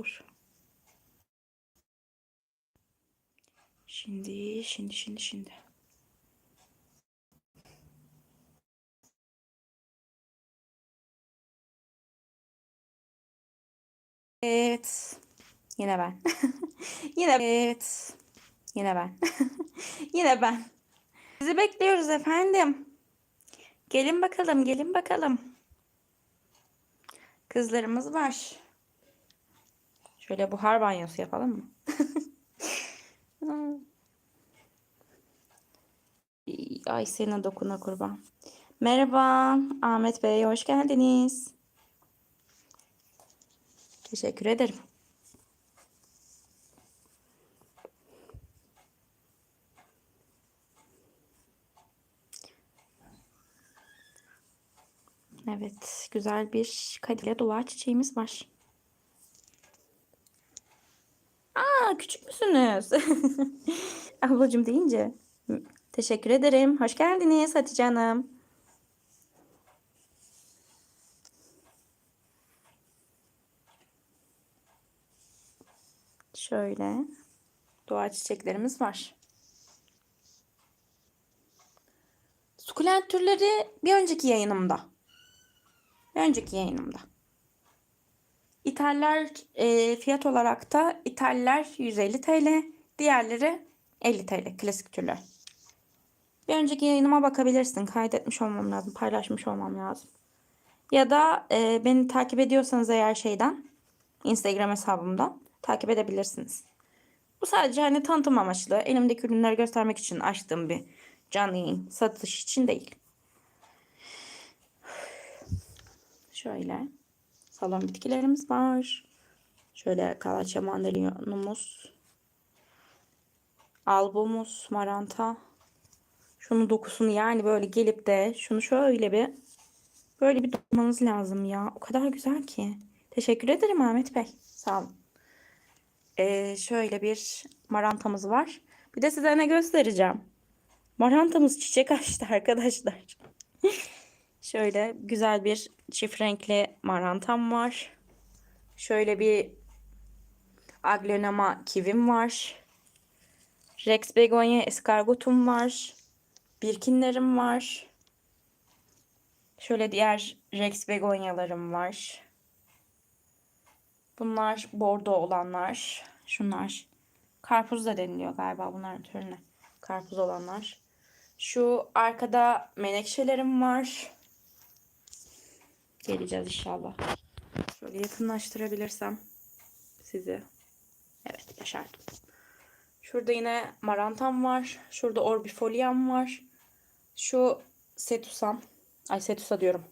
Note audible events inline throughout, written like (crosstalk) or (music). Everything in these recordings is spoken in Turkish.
Dur. Şimdi, şimdi, şimdi, şimdi. Evet. Yine ben. (laughs) Yine evet. Yine ben. (laughs) Yine ben. Sizi bekliyoruz efendim. Gelin bakalım, gelin bakalım. Kızlarımız var. Şöyle buhar banyosu yapalım mı? (laughs) Ay senin dokuna kurban. Merhaba Ahmet Bey, hoş geldiniz. Teşekkür ederim. Evet, güzel bir kadile dua çiçeğimiz var. Müsünüz? (laughs) Ablacığım deyince. Teşekkür ederim. Hoş geldiniz Hatice Hanım. Şöyle dua çiçeklerimiz var. Sukulent türleri bir önceki yayınımda. Bir önceki yayınımda. İthaller e, fiyat olarak da İthaller 150 TL, diğerleri 50 TL klasik türler. Bir önceki yayınıma bakabilirsin. Kaydetmiş olmam lazım, paylaşmış olmam lazım. Ya da e, beni takip ediyorsanız eğer şeyden, Instagram hesabımdan takip edebilirsiniz. Bu sadece hani tanıtım amaçlı, elimdeki ürünleri göstermek için açtığım bir canlı yayın. Satış için değil. (sighs) Şöyle salon bitkilerimiz var. Şöyle kalaçya mandalinumuz. Albumuz, maranta. Şunun dokusunu yani böyle gelip de şunu şöyle bir böyle bir dokunmanız lazım ya. O kadar güzel ki. Teşekkür ederim Ahmet Bey. Sağ olun. Ee, şöyle bir marantamız var. Bir de size ne göstereceğim. Marantamız çiçek açtı (laughs) arkadaşlar. Şöyle güzel bir çift renkli marantam var. Şöyle bir aglonema kivim var. Rex begonia escargotum var. Birkinlerim var. Şöyle diğer Rex begonyalarım var. Bunlar bordo olanlar. Şunlar. Karpuz da deniliyor galiba bunların türüne. Karpuz olanlar. Şu arkada menekşelerim var. Geleceğiz inşallah. Şöyle yakınlaştırabilirsem sizi. Evet yaşardım. Şurada yine marantam var. Şurada orbifoliam var. Şu setusam. Ay setusa diyorum.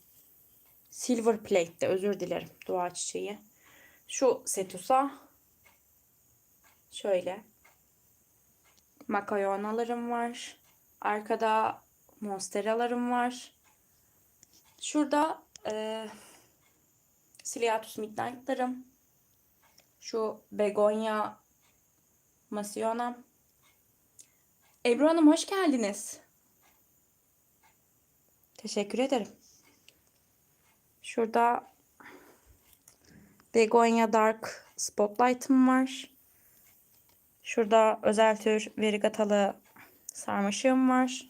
Silver plate'de özür dilerim. Dua çiçeği. Şu setusa. Şöyle. Makayonalarım var. Arkada monsteralarım var. Şurada e, Ciliatus midnight'larım. Şu begonya Masiona. Ebru Hanım hoş geldiniz. Teşekkür ederim. Şurada Begonya Dark Spotlight'ım var. Şurada özel tür verigatalı sarmaşığım var.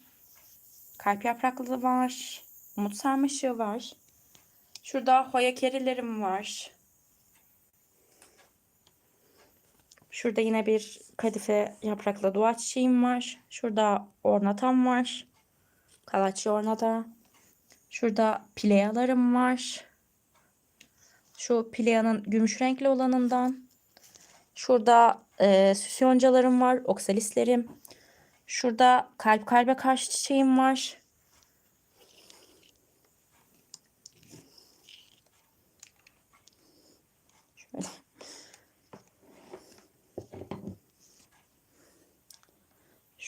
Kalp yapraklı var. Umut sarmaşığı var. Şurada hoya kerilerim var. Şurada yine bir kadife yapraklı dua çiçeğim var. Şurada ornatam var. Kalaçı ornata. Şurada pileyalarım var. Şu pileyanın gümüş renkli olanından. Şurada e, süs yoncalarım var. Oksalislerim. Şurada kalp kalbe karşı çiçeğim var.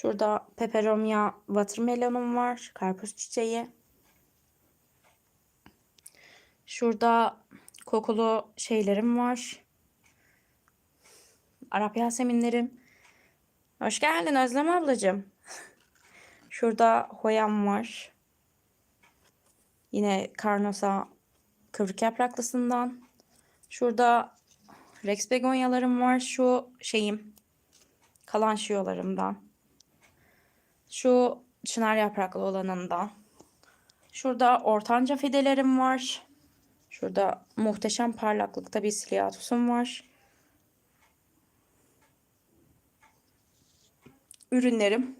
Şurada peperomia watermelonum var. Karpuz çiçeği. Şurada kokulu şeylerim var. Arap yaseminlerim. Hoş geldin Özlem ablacığım. (laughs) Şurada hoyam var. Yine karnosa kıvrık yapraklısından. Şurada Rex begonyalarım var. Şu şeyim. Kalan şiyolarımdan. Şu çınar yapraklı olanından. Şurada ortanca fidelerim var. Şurada muhteşem parlaklıkta bir siliatusum var. Ürünlerim.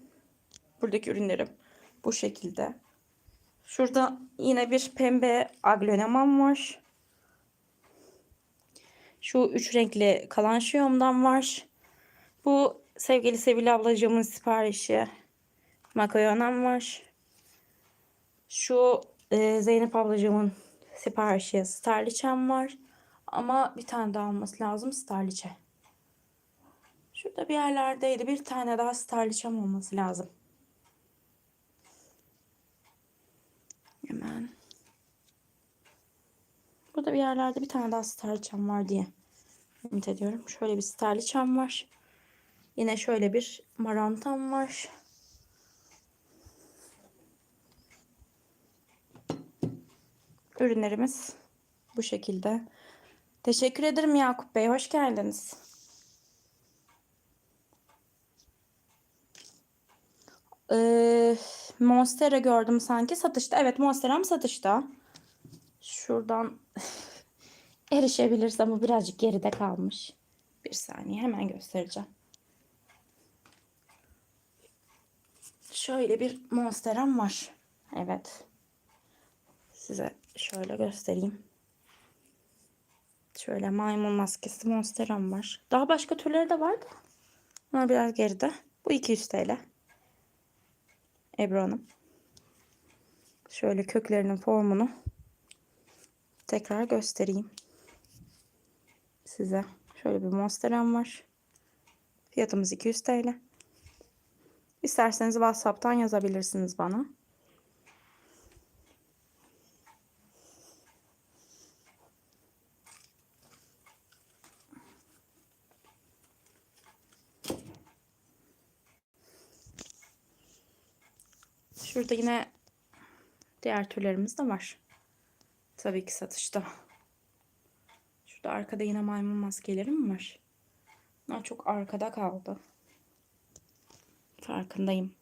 Buradaki ürünlerim bu şekilde. Şurada yine bir pembe aglonemam var. Şu üç renkli kalan şiyomdan var. Bu sevgili Sevil ablacığımın siparişi. Makarnam var. Şu e, Zeynep ablacığımın siparişi starliçem var. Ama bir tane daha olması lazım starliçe. Şurada bir yerlerdeydi. Bir tane daha starliçem olması lazım. Hemen. Burada bir yerlerde bir tane daha starliçem var diye ümit ediyorum. Şöyle bir starliçem var. Yine şöyle bir marantam var. Ürünlerimiz bu şekilde. Teşekkür ederim Yakup Bey. Hoş geldiniz. Ee, Monstera gördüm sanki satışta. Evet Monstera'm satışta. Şuradan (laughs) erişebilirsem bu birazcık geride kalmış. Bir saniye hemen göstereceğim. Şöyle bir Monstera'm var. Evet. Size şöyle göstereyim. Şöyle maymun maskesi Monstera'm var. Daha başka türleri de var da. Bunlar biraz geride. Bu 200 TL. Ebru Hanım. Şöyle köklerinin formunu tekrar göstereyim. Size şöyle bir monsteram var. Fiyatımız 200 TL. İsterseniz WhatsApp'tan yazabilirsiniz bana. Şurada yine diğer türlerimiz de var. Tabii ki satışta. Şurada arkada yine maymun maskelerim var. Bunlar çok arkada kaldı. Farkındayım.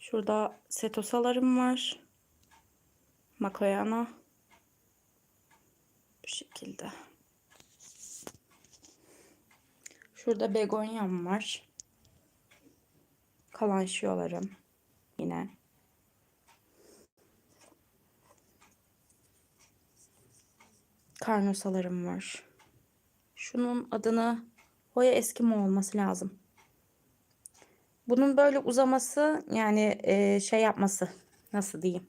Şurada setosalarım var. Makoyana. Bu şekilde. Şurada begonyam var. Kalan şiyolarım. Yine. Karnosalarım var. Şunun adını Hoya Eskimo olması lazım. Bunun böyle uzaması yani e, şey yapması nasıl diyeyim.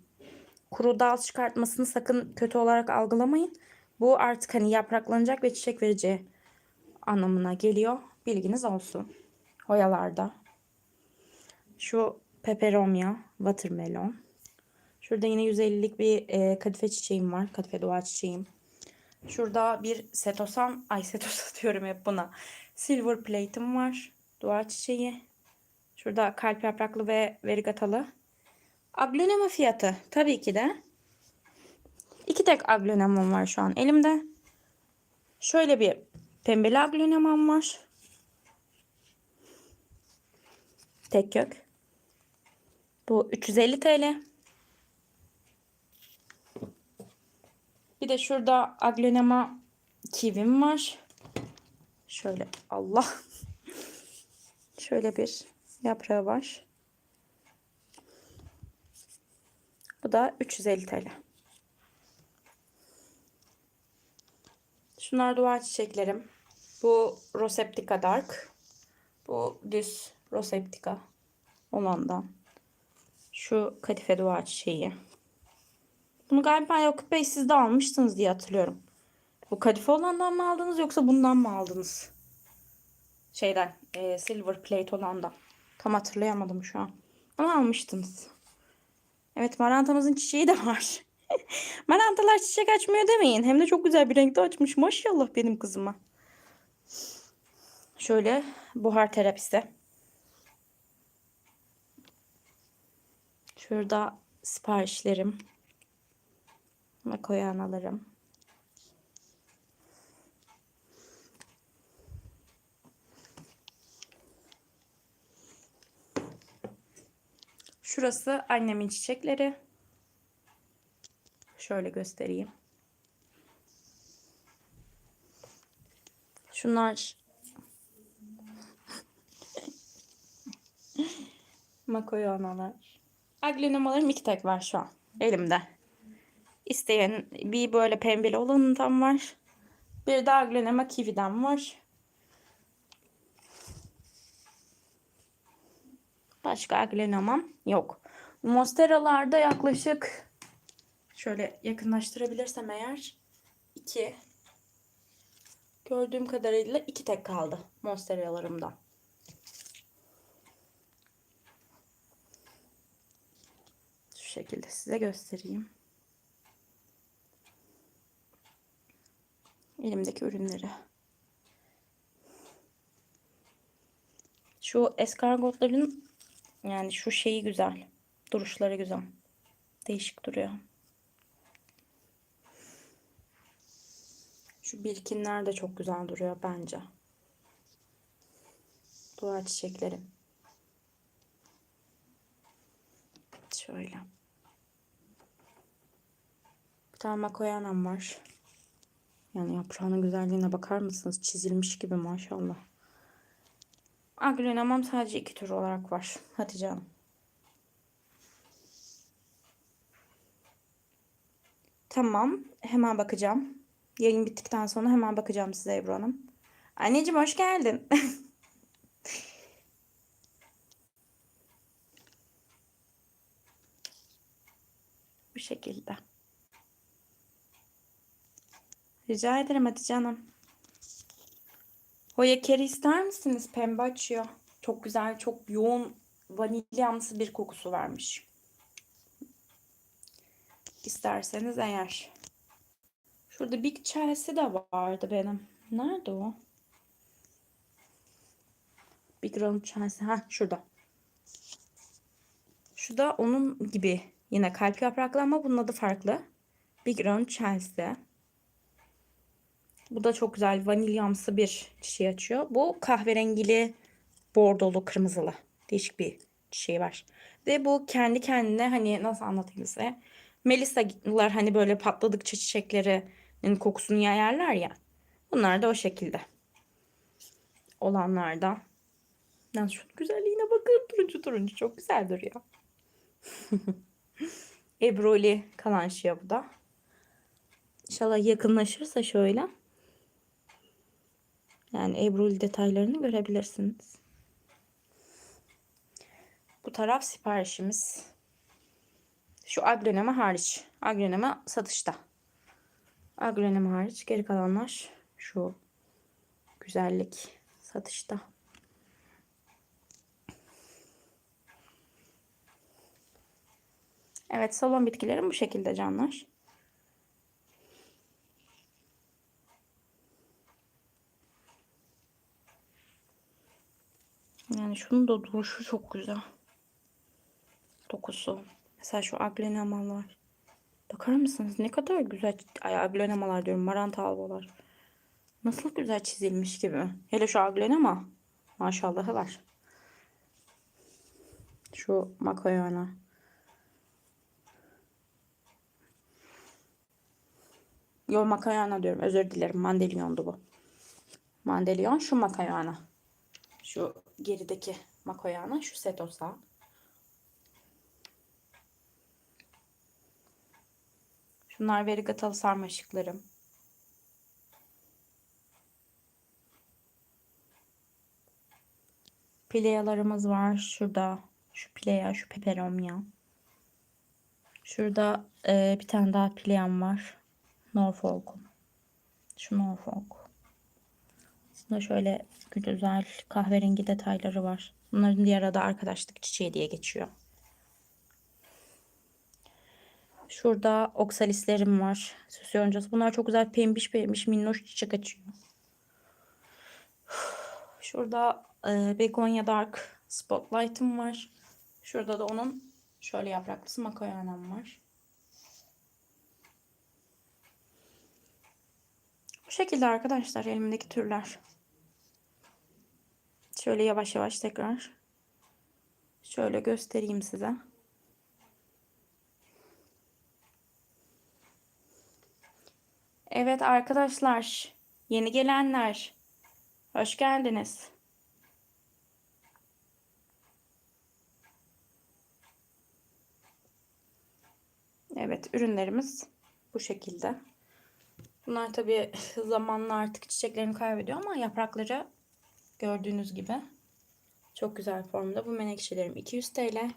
Kuru dal çıkartmasını sakın kötü olarak algılamayın. Bu artık hani yapraklanacak ve çiçek vereceği anlamına geliyor. Bilginiz olsun. Hoyalarda. Şu peperomia, watermelon. Şurada yine 150'lik bir e, kadife çiçeğim var. Kadife doğa çiçeğim. Şurada bir setosan, ay setosa (laughs) diyorum hep buna. Silver plate'im var. Doğa çiçeği. Şurada kalp yapraklı ve verigatalı. Aglonema fiyatı tabii ki de. İki tek aglonemam var şu an elimde. Şöyle bir pembeli aglonemam var. Tek kök. Bu 350 TL. Bir de şurada aglonema kivim var. Şöyle Allah. (laughs) Şöyle bir yaprağı var. Bu da 350 TL. Şunlar duvar çiçeklerim. Bu Roseptica Dark. Bu düz Roseptica olandan. Şu kadife duvar çiçeği. Bunu galiba Yakup Bey siz de almıştınız diye hatırlıyorum. Bu kadife olandan mı aldınız yoksa bundan mı aldınız? Şeyden, e, silver plate olandan. Tam hatırlayamadım şu an. Ama almıştınız. Evet marantamızın çiçeği de var. (laughs) Marantalar çiçek açmıyor demeyin. Hem de çok güzel bir renkte açmış. Maşallah benim kızıma. Şöyle buhar terapisi. Şurada siparişlerim. Makoya analarım. Şurası annemin çiçekleri. Şöyle göstereyim. Şunlar (laughs) Makoya analar. Aglenemalarım iki tek var şu an elimde. İsteyen bir böyle pembeli olanından var. Bir de aglenema kividen var. Başka aglenemam yok. Monsteralarda yaklaşık şöyle yakınlaştırabilirsem eğer iki gördüğüm kadarıyla iki tek kaldı monsteralarımdan. Şekilde size göstereyim. Elimdeki ürünleri. Şu eskargotların yani şu şeyi güzel. Duruşları güzel. Değişik duruyor. Şu birkinler de çok güzel duruyor bence. Duvar çiçeklerim. Şöyle. Bir tane makoyanam var. Yani yaprağının güzelliğine bakar mısınız? Çizilmiş gibi maşallah. Agrenamam sadece iki tür olarak var. Hatice Hanım. Tamam. Hemen bakacağım. Yayın bittikten sonra hemen bakacağım size Ebru Hanım. Anneciğim hoş geldin. (laughs) Bu şekilde. Rica ederim Hatice Hanım. Hoya keri ister misiniz? Pembe açıyor. Çok güzel, çok yoğun vanilyamsı bir kokusu varmış. İsterseniz eğer. Şurada Big Chelsea de vardı benim. Nerede o? Big Round Chelsea. Ha şurada. Şu da onun gibi. Yine kalp yapraklı ama bunun adı farklı. Big Round Chelsea. Bu da çok güzel vanilyamsı bir çiçeği açıyor. Bu kahverengili, bordolu, kırmızılı. Değişik bir çiçeği var. Ve bu kendi kendine hani nasıl anlatayım size? Melisa'lar hani böyle patladıkça çiçeklerinin kokusunu yayarlar ya. Bunlar da o şekilde. Olanlardan. Yani şu güzelliğine bakın. Turuncu turuncu çok güzel duruyor. (laughs) Ebroli kalanşıya bu da. İnşallah yakınlaşırsa şöyle. Yani Ebruli detaylarını görebilirsiniz. Bu taraf siparişimiz. Şu agroneme hariç. Agroneme satışta. Agroneme hariç geri kalanlar şu güzellik satışta. Evet salon bitkilerim bu şekilde canlar. Yani şunun da duruşu çok güzel. Dokusu. Mesela şu aglenemalar. Bakar mısınız? Ne kadar güzel. Ay aglenemalar diyorum. Maranta albolar. Nasıl güzel çizilmiş gibi. Hele şu aglenema. Maşallahı var. Şu makoyana. Yo makayana diyorum. Özür dilerim. Mandelyondu bu. Mandelyon şu makayana. Şu gerideki makoyana. Şu setosa. Şunlar verigatalı sarmaşıklarım. Pileyalarımız var. Şurada. Şu pileya, şu peperomya. Şurada e, bir tane daha pileyam var. Norfolk'un. Şu Norfolk. Aslında şöyle güzel kahverengi detayları var. Bunların diğer adı arkadaşlık çiçeği diye geçiyor. Şurada oksalislerim var. Süs yoncası. Bunlar çok güzel pembiş pembiş minnoş çiçek açıyor. Şurada e, Begonia Dark Spotlight'ım var. Şurada da onun Şöyle yapraklısı makarnam var. Bu şekilde arkadaşlar elimdeki türler. Şöyle yavaş yavaş tekrar şöyle göstereyim size. Evet arkadaşlar, yeni gelenler hoş geldiniz. Evet, ürünlerimiz bu şekilde. Bunlar tabii (laughs) zamanla artık çiçeklerini kaybediyor ama yaprakları gördüğünüz gibi çok güzel formda. Bu menekşelerim 200 TL.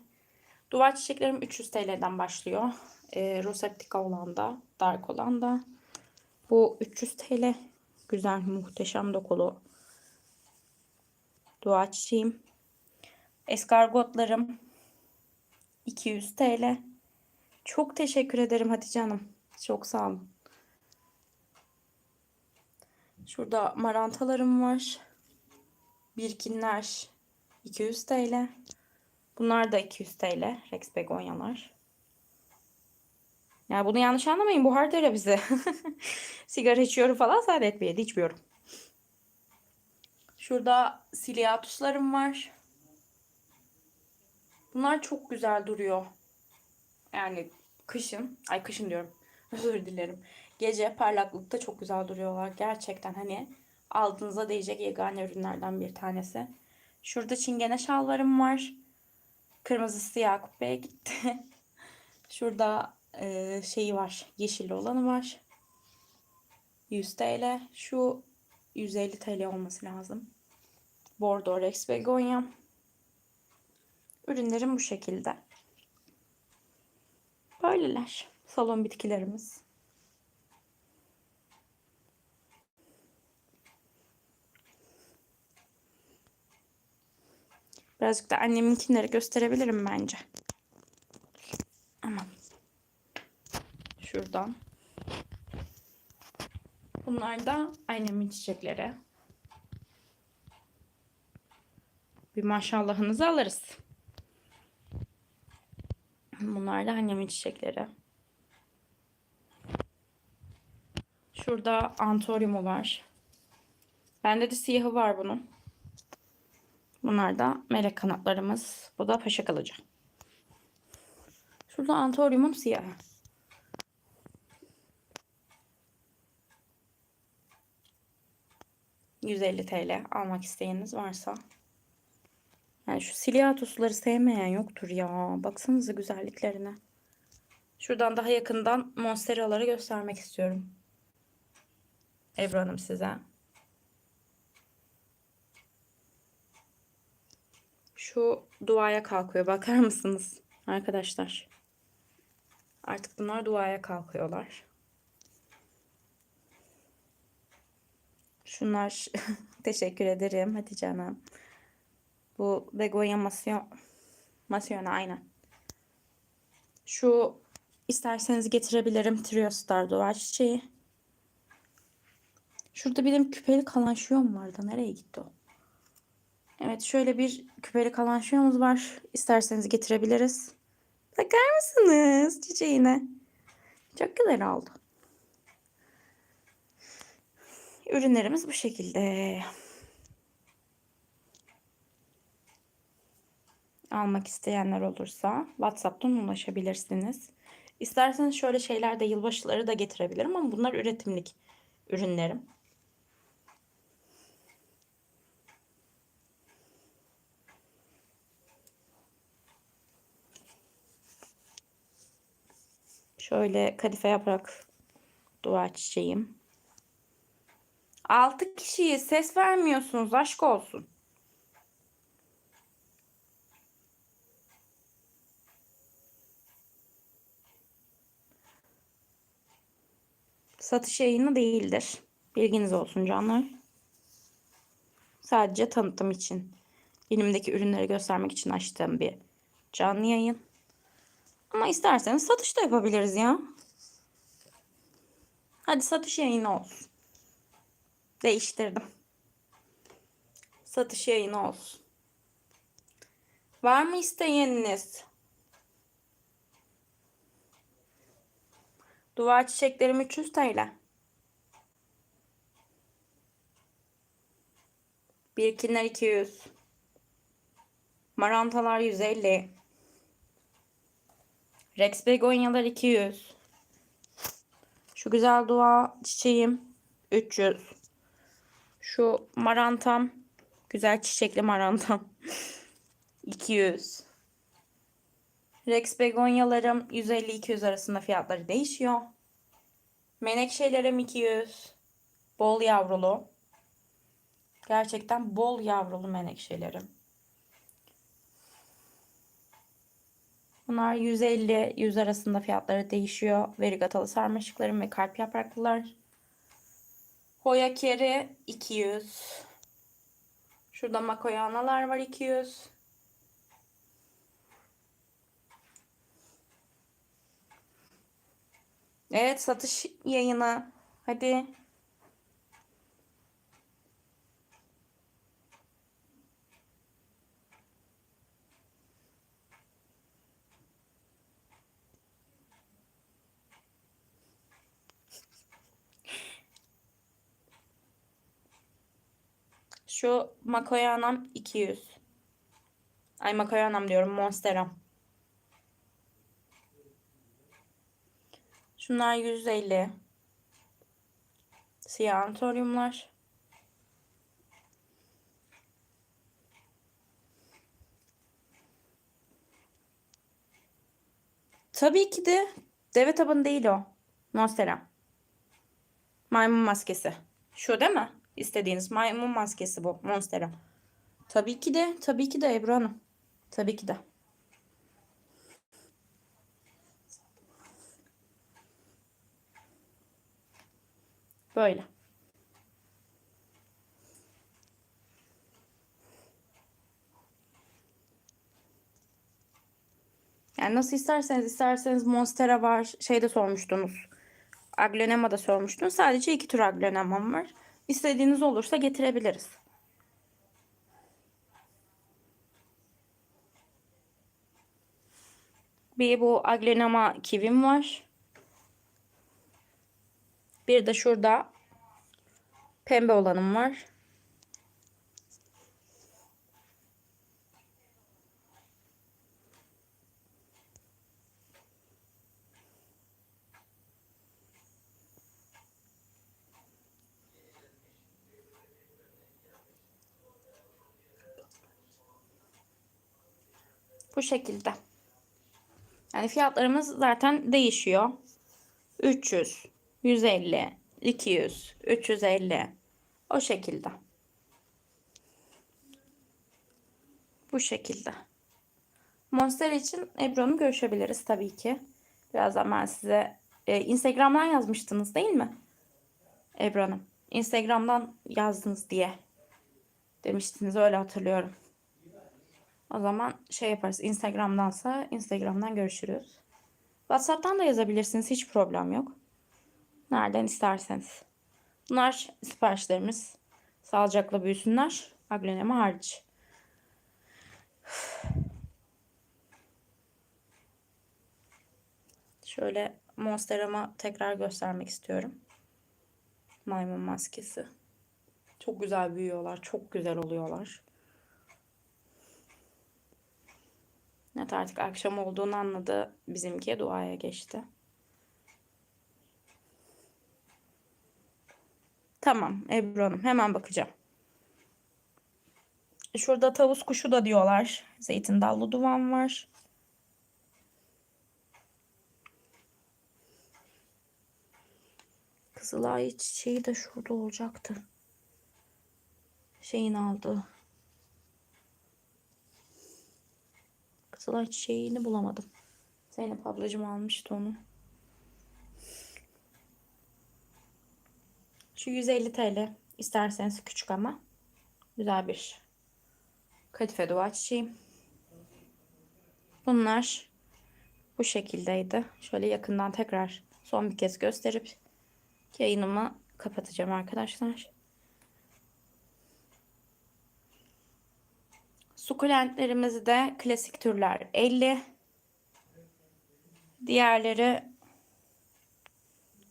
Duvar çiçeklerim 300 TL'den başlıyor. E, Rosettica olan da, dark olan da. Bu 300 TL. Güzel, muhteşem dokulu. Dua çiçeğim. Eskargotlarım 200 TL. Çok teşekkür ederim Hatice Hanım. Çok sağ olun. Şurada marantalarım var. Birkinler 200 TL. Bunlar da 200 TL. Rex begonyalar. Yani bunu yanlış anlamayın. Buhar terapisi. (laughs) Sigara içiyorum falan saadet bir içmiyorum. Şurada siliatuslarım var. Bunlar çok güzel duruyor. Yani kışın, ay kışın diyorum. Özür dilerim. Gece parlaklıkta çok güzel duruyorlar. Gerçekten hani altınıza değecek yegane ürünlerden bir tanesi. Şurada çingene şalvarım var. Kırmızısı Yakup Bey'e gitti. (laughs) Şurada e, şeyi var. Yeşil olanı var. 100 TL. Şu 150 TL olması lazım. Bordeaux Rex Begonya. Ürünlerim bu şekilde. Böyleler. Salon bitkilerimiz. Birazcık da anneminkileri gösterebilirim bence. Aman. Şuradan. Bunlar da annemin çiçekleri. Bir maşallahınızı alırız. Bunlar da annemin çiçekleri. Şurada antoriumu var. Bende de siyahı var bunun. Bunlar da melek kanatlarımız. Bu da paşa kalıcı. Şurada antoriumun siyahı. ...150 TL almak isteyeniniz varsa. Yani şu siliatusları sevmeyen yoktur ya. Baksanıza güzelliklerine. Şuradan daha yakından monsteraları göstermek istiyorum. Ebru Hanım size. Şu duaya kalkıyor. Bakar mısınız arkadaşlar? Artık bunlar duaya kalkıyorlar. Şunlar (laughs) teşekkür ederim Hatice Hanım. Bu begonya masyon masyona aynen. Şu isterseniz getirebilirim Trio Star duvar çiçeği. Şurada benim küpeli kalanşiyom vardı. Nereye gitti o? Evet şöyle bir küpeli kalanşiyomuz var. İsterseniz getirebiliriz. Bakar mısınız çiçeğine? Çok güzel oldu. Ürünlerimiz bu şekilde. Almak isteyenler olursa WhatsApp'tan ulaşabilirsiniz. İsterseniz şöyle şeyler de yılbaşıları da getirebilirim ama bunlar üretimlik ürünlerim. Şöyle kadife yaprak dua çiçeğim. 6 kişiyi ses vermiyorsunuz aşk olsun. Satış yayını değildir. Bilginiz olsun canlar. Sadece tanıtım için. Elimdeki ürünleri göstermek için açtığım bir canlı yayın. Ama isterseniz satış da yapabiliriz ya. Hadi satış yayını olsun. Değiştirdim. Satış yayını olsun. Var mı isteyeniniz? Duvar çiçeklerim 300 TL. Birkinler 200. Marantalar 150. Rex begonyalar 200. Şu güzel dua çiçeğim 300. Şu marantam güzel çiçekli marantam (laughs) 200. Rex begonyalarım 150-200 arasında fiyatları değişiyor. Menekşelerim 200. Bol yavrulu. Gerçekten bol yavrulu menekşelerim. Bunlar 150-100 arasında fiyatları değişiyor. Verigatalı sarmaşıklarım ve kalp yapraklılar. Hoya keri 200. Şurada makoyanalar var 200. Evet satış yayını. Hadi. Şu makoyanam 200. Ay makoyanam diyorum monsteram. Şunlar 150. Siyah antoryumlar. Tabii ki de deve tabanı değil o. Monstera. Maymun maskesi. Şu değil mi? İstediğiniz maymun maskesi bu. Monstera. Tabii ki de. Tabii ki de Ebru Hanım. Tabii ki de. Böyle. Yani nasıl isterseniz isterseniz Monstera var. Şeyde sormuştunuz. Aglonema da sormuştunuz. Sadece iki tür aglonemam var. İstediğiniz olursa getirebiliriz. Bir bu aglonema kivim var. Bir de şurada pembe olanım var. Bu şekilde. Yani fiyatlarımız zaten değişiyor. 300, 150, 200, 350 o şekilde. Bu şekilde. Monster için Ebru'nu görüşebiliriz tabii ki. Birazdan ben size e, Instagram'dan yazmıştınız değil mi? Ebru Hanım. Instagram'dan yazdınız diye demiştiniz öyle hatırlıyorum. O zaman şey yaparız. Instagram'dansa Instagram'dan görüşürüz. WhatsApp'tan da yazabilirsiniz. Hiç problem yok. Nereden isterseniz. Bunlar siparişlerimiz. Sağlıcakla büyüsünler. Aglonema hariç. Şöyle monsterama tekrar göstermek istiyorum. Maymun maskesi. Çok güzel büyüyorlar. Çok güzel oluyorlar. Evet artık akşam olduğunu anladı. Bizimki duaya geçti. Tamam Ebru Hanım hemen bakacağım. Şurada tavus kuşu da diyorlar. Zeytin dallı duvan var. Kızılay çiçeği de şurada olacaktı. Şeyin aldığı. Kızılay çiçeğini bulamadım. Zeynep ablacığım almıştı onu. Şu 150 TL. İsterseniz küçük ama güzel bir kadife dua çiçeğim. Bunlar bu şekildeydi. Şöyle yakından tekrar son bir kez gösterip yayınımı kapatacağım arkadaşlar. Sukulentlerimiz de klasik türler 50. Diğerleri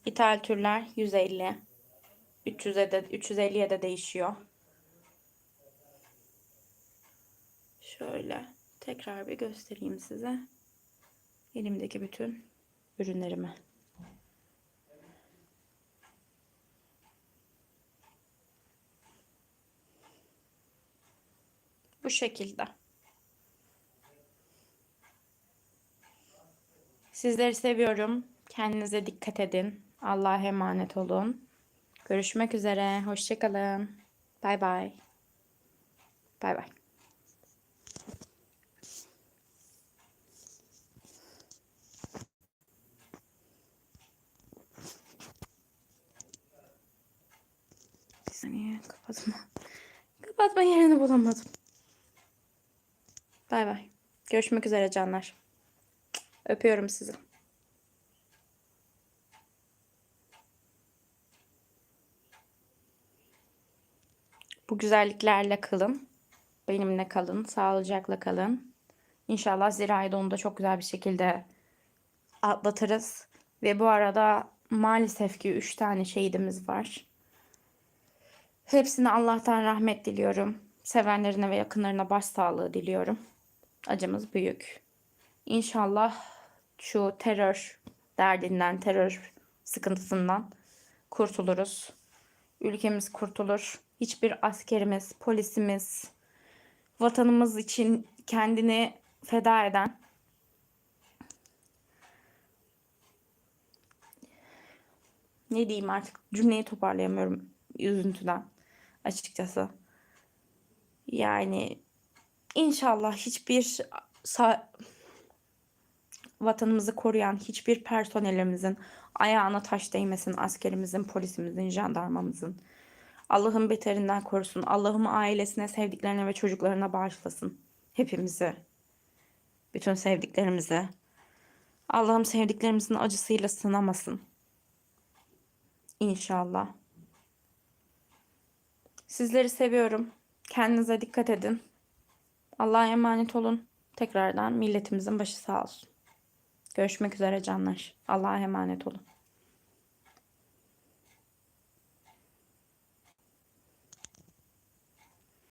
İthal türler 150. 300'e de 350'ye de değişiyor. Şöyle tekrar bir göstereyim size. Elimdeki bütün ürünlerimi. Bu şekilde. Sizleri seviyorum. Kendinize dikkat edin. Allah'a emanet olun. Görüşmek üzere. Hoşçakalın. Bay bay. Bay bay. Bir saniye kapatma. Kapatma yerini bulamadım. Bay bay. Görüşmek üzere canlar. Öpüyorum sizi. Bu güzelliklerle kalın. Benimle kalın. Sağlıcakla kalın. İnşallah zirai da çok güzel bir şekilde atlatırız. Ve bu arada maalesef ki 3 tane şehidimiz var. Hepsine Allah'tan rahmet diliyorum. Sevenlerine ve yakınlarına başsağlığı diliyorum. Acımız büyük. İnşallah şu terör derdinden, terör sıkıntısından kurtuluruz. Ülkemiz kurtulur. Hiçbir askerimiz, polisimiz, vatanımız için kendini feda eden ne diyeyim artık cümleyi toparlayamıyorum üzüntüden açıkçası. Yani inşallah hiçbir vatanımızı koruyan hiçbir personelimizin ayağına taş değmesin, askerimizin, polisimizin, jandarmamızın. Allah'ın beterinden korusun. Allah'ım ailesine, sevdiklerine ve çocuklarına bağışlasın. Hepimizi. Bütün sevdiklerimizi. Allah'ım sevdiklerimizin acısıyla sınamasın. İnşallah. Sizleri seviyorum. Kendinize dikkat edin. Allah'a emanet olun. Tekrardan milletimizin başı sağ olsun. Görüşmek üzere canlar. Allah'a emanet olun.